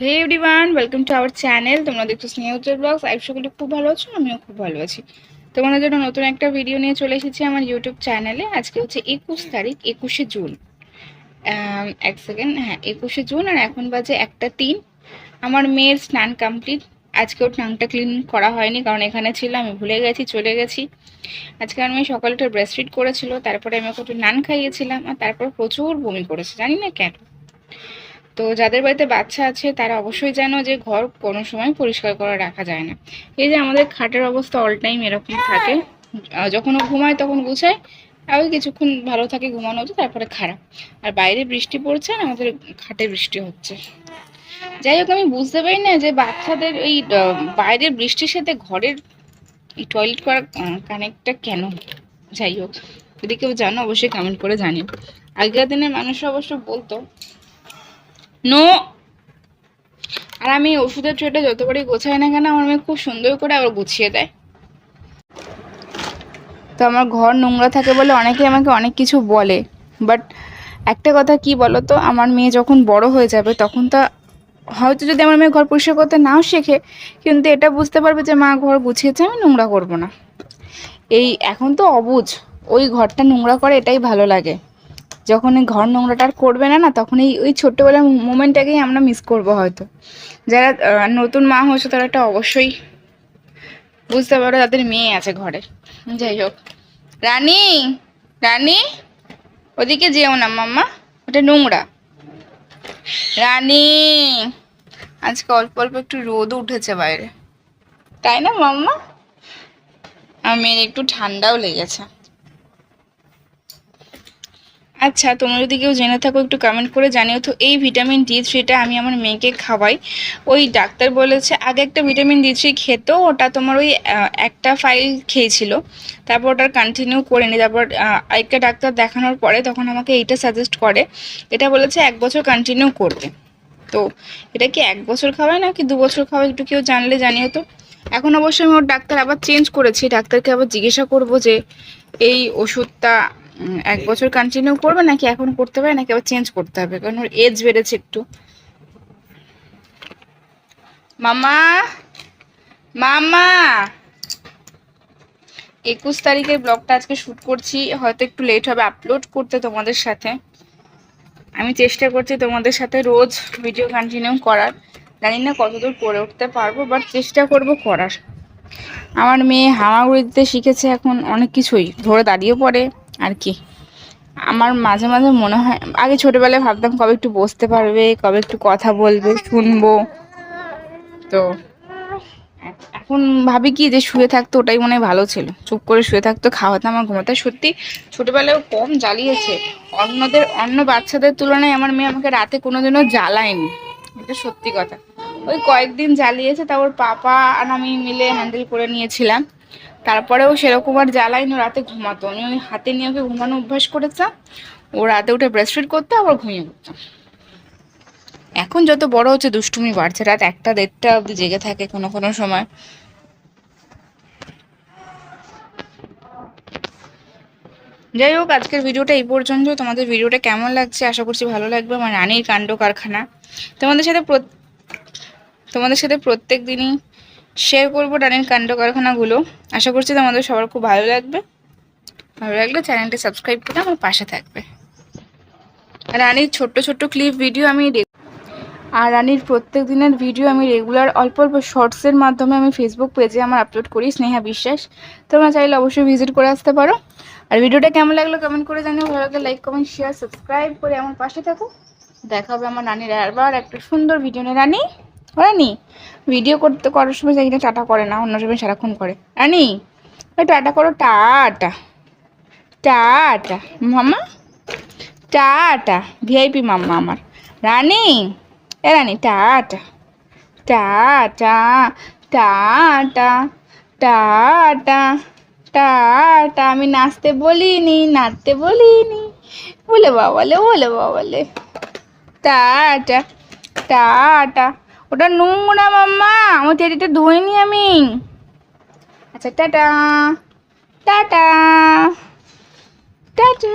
Hey everyone welcome to our channel তোমরা দেখছ স্নেহজের blogs I সকলে খুব ভালো আছো, আমিও খুব ভালো আছি। তোমাদের জন্য নতুন একটা ভিডিও নিয়ে চলে এসেছি আমার ইউটিউব চ্যানেলে আজকে হচ্ছে একুশ তারিখ, একুশে জুন। এক সেকেন্ড হ্যাঁ একুশে জুন আর এখন বাজে একটা তিন। আমার মেয়ের স্নান কমপ্লিট আজকে ওর টাংটা ক্লিন করা হয়নি, কারণ এখানে ছিল, আমি ভুলে গেছি, চলে গেছি। আজকে আমার মেয়ে সকালে একটা ব্রেস্টফিট করেছিল, তারপরে আমি ওকে একটু নান খাইয়েছিলাম, আর তারপর প্রচুর বমি করেছে, জানি না কেন। তো যাদের বাড়িতে বাচ্চা আছে তারা অবশ্যই জানো যে ঘর কোনো সময় পরিষ্কার করে রাখা যায় না। এই যে আমাদের খাটের অবস্থা অল টাইম এরকম থাকে। যখন ও ঘুমায় তখন গুছায় ওই কিছুক্ষণ ভালো থাকে ঘুমানো হচ্ছে তারপরে খারাপ। আর বাইরে বৃষ্টি পড়ছে আর আমাদের খাটে বৃষ্টি হচ্ছে। যাই হোক আমি বুঝতে পারি না যে বাচ্চাদের আহ, বাইরের বৃষ্টির সাথে ঘরের এই টয়লেট করার কানেক্টটা কেন? যাই হোক যদি কেউ জানো অবশ্যই কমেন্ট করে জানি আগেকার দিনের মানুষ অবশ্য বলতো নো। আর আমি ওষুধের ট্রেটা যতবারই গোছাই না কেন, আমার মেয়ে খুব সুন্দর করে আবার গুছিয়ে দেয়। তো আমার ঘর নোংরা থাকে বলে অনেকে আমাকে অনেক কিছু বলে। বাট একটা কথা কি বলো তো আমার মেয়ে যখন বড় হয়ে যাবে তখন তা হয়তো যদি আমার মেয়ে ঘর পরিষ্কার করতে নাও শেখে, কিন্তু এটা বুঝতে পারবে যে, মা, ঘর গুছিয়েছে, আমি নোংরা করব না। এই এখন তো অবুঝ, ওই ঘরটা নোংরা করে এটাই ভালো লাগে। যখন এই ঘর নোংরাটা আর করবে না না তখন এই ওই ছোট্টবেলার মোমেন্টটাকেই আমরা মিস করব হয়তো। যারা নতুন মা হয়েছে তারা একটা অবশ্যই বুঝতে পারো তাদের মেয়ে আছে ঘরে। যাই হোক। রানী রানী, ওদিকে যেও না মাম্মা, ওটা নোংরা। রানী, আজকে অল্প অল্প একটু রোদও উঠেছে বাইরে। তাই না মাম্মা? আমি একটু ঠান্ডাও লেগেছে। আচ্ছা তোমরা যদি কেউ জেনে থাকো, একটু কমেন্ট করে জানিও তো, এই ভিটামিন ডি থ্রিটা আমি আমার মেয়েকে খাওয়াই। ওই ডাক্তার বলেছে, আগে একটা ভিটামিন ডি থ্রি খেতো, ওটা তোমার ওই একটা ফাইল খেয়েছিল। তারপর ওটা কন্টিনিউ করেনি তারপর আরেকটা ডাক্তার দেখানোর পরে তখন আমাকে এইটা সাজেস্ট করে। এটা বলেছে, এক বছর কন্টিনিউ করতে তো, এটা কি এক বছর খাওয়ায় নাকি দু বছর খাওয়ায়? একটু কেউ জানলে জানিও তো। এখন অবশ্যই আমি ওর ডাক্তার আবার চেঞ্জ করেছি। ডাক্তারকে আবার জিজ্ঞাসা করব যে, এই ওষুধটা এক বছর কন্টিনিউ করবে নাকি এখন করতে পারে নাকি আবার চেঞ্জ করতে হবে? কারণ ওর এজ বেড়েছে একটু। মামা মামা! একুশ তারিখের ব্লগটা আজকে শ্যুট করছি, হয়তো একটু লেট হবে আপলোড করতে তোমাদের সাথে। আমি চেষ্টা করছি তোমাদের সাথে রোজ ভিডিও কন্টিনিউ করার। জানি না কতদূর করে উঠতে পারব বাট চেষ্টা করব করার। আমার মেয়ে হামাগুড়ি দিতে শিখেছে এখন অনেক কিছুই। ধরে দাঁড়িয়ে পড়ে। আর কি। আমার মাঝে মাঝে মনে হয়, আগে ছোটবেলায় ভাবতাম কবে একটু বসতে পারবে, কবে একটু কথা বলবে, শুনব। তো এখন ভাবি কি যে শুয়ে থাকতো ওটাই মনে হয় ভালো ছিল। চুপ করে শুয়ে থাকতো, খাওয়াতাম আমার ঘুমাতে সত্যি ছোটবেলায় কম জ্বালিয়েছে। অন্যদের, অন্য বাচ্চাদের তুলনায় আমার মেয়ে আমাকে রাতে কোনোদিনও জ্বালায়নি। এটা সত্যি কথা। ওই কয়েকদিন জ্বালিয়েছে, তারপর পাপা আর আমি মিলে হ্যান্ডেল করে নিয়েছিলাম। তারপরেও সেরকম আর জ্বালাইনি রাতে ঘুমাতো। আমি ওই হাতে নিয়ে ওকে ঘুমানো অভ্যাস করেছিলাম। ও রাতে উঠে ব্রেস্টফিড করতো, আবার ঘুমিয়ে পড়তো। এখন যত বড় হচ্ছে, দুষ্টুমি বাড়ছে। রাত একটা, দেড়টা অবধি জেগে থাকে কোনো কোনো সময়। যাই হোক, আজকের ভিডিওটা এই পর্যন্ত। তোমাদের ভিডিওটা কেমন লাগছে? আশা করছি ভালো লাগবে। আমার রানীর কাণ্ড কারখানা। তোমাদের সাথে তোমাদের সাথে প্রত্যেক দিনই শেয়ার করব রানীর কাণ্ড কারখানাগুলো। আশা করছি তোমাদের সবার খুব ভালো লাগবে। ভালো লাগলে চ্যানেলটি সাবস্ক্রাইব করে আমার পাশে থাকবে। রানীর ছোট্ট ছোট্ট ক্লিপ ভিডিও আমি আর রানীর প্রত্যেক দিনের ভিডিও আমি রেগুলার অল্প অল্প শর্টসের মাধ্যমে আমি ফেসবুক পেজে আমার আপলোড করি, স্নেহা বিশ্বাস। তোমরা চাইলে অবশ্যই ভিজিট করে আসতে পারো। আর ভিডিওটা কেমন লাগল কমেন্ট করে জানিও। ভালো লাগলে লাইক কমেন্ট শেয়ার সাবস্ক্রাইব করে আমার পাশে থাকো। দেখা হবে আমার রানীর আবার একটা সুন্দর ভিডিও নিয়ে। রানী! রানী ভিডিও করতে করার সময় জানি না টাটা করে না, অন্য সময় সারাক্ষণ করে। রানী, ওই টাটা করো, টাটা। টাটা, মামা। টাটা ভিআইপি মাম্মা আমার। রানী, এ রানী, tata. Tata tata tata tata. আমি নাচতে বলিনি নাচতে বলিনি। বলে বাবালে বলে বাবালে টাটা টাটা। ওটা নোংরা মাম্মা আমার টেডিটা ধুইনি আমি। আচ্ছা টাটা। টাটা। টাটা।